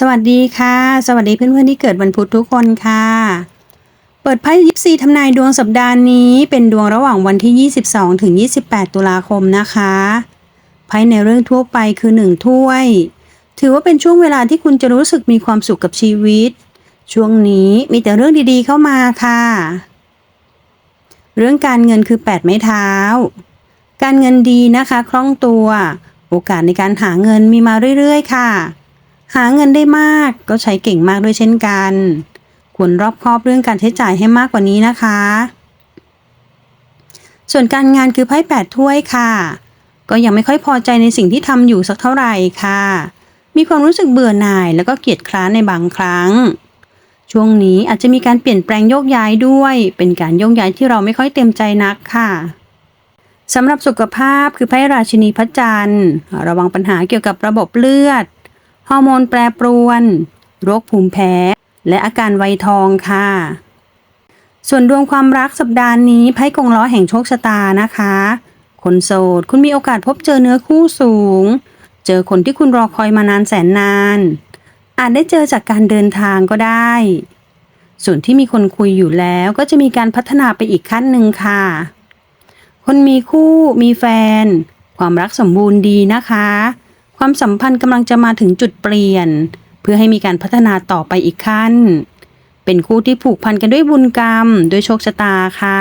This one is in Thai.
สวัสดีค่ะ สวัสดีเพื่อนๆที่เกิดวันพุธทุกคนค่ะ เปิดไพ่ยิปซีทำนายดวงสัปดาห์นี้เป็นดวงระหว่างวันที่ 22 ถึง 28 ตุลาคมนะคะไพ่ในเรื่องทั่วไปคือหนึ่งถ้วย ถือว่าเป็นช่วงเวลาที่คุณจะรู้สึกมีความสุขกับชีวิต ช่วงนี้มีแต่เรื่องดีๆเข้ามาค่ะ เรื่องการเงินคือ 8 ไม้เท้า การเงินดีนะคะ คล่องตัว โอกาสในการหาเงินมีมาเรื่อยๆ ค่ะ หาเงินได้มากก็ใช้เก่งมากด้วยเช่นกัน ควรรอบคอบเรื่องการใช้จ่ายให้มากกว่านี้นะคะ ส่วนการงานคือไพ่แปดถ้วยค่ะ ก็ยังไม่ค่อยพอใจในสิ่งที่ทำอยู่สักเท่าไหร่ค่ะ มีความรู้สึกเบื่อหน่ายแล้วก็เกียจคร้านในบางครั้ง ช่วงนี้อาจจะมีการเปลี่ยนแปลงโยกย้ายด้วย เป็นการโยกย้ายที่เราไม่ค่อยเต็มใจนักค่ะสำหรับสุขภาพคือไพ่ราชินีพระจันทร์ระวังปัญหาเกี่ยวกับระบบเลือด ฮอร์โมนแปรปรวน โรคภูมิแพ้ และอาการไวทองค่ะ ส่วนดวงความรักสัปดาห์นี้ไพ่กงล้อแห่งโชคชะตานะคะ คนโสดคุณมีโอกาสพบเจอเนื้อคู่สูง เจอคนที่คุณรอคอยมานานแสนนาน อาจได้เจอจากการเดินทางก็ได้ ส่วนที่มีคนคุยอยู่แล้วก็จะมีการพัฒนาไปอีกขั้นหนึ่งค่ะ คนมีคู่มีแฟน ความรักสมบูรณ์ดีนะคะ ความสัมพันธ์กำลังจะมาถึงจุดเปลี่ยน เพื่อให้มีการพัฒนาต่อไปอีกขั้น เป็นคู่ที่ผูกพันกันด้วยบุญกรรมด้วยโชคชะตาค่ะ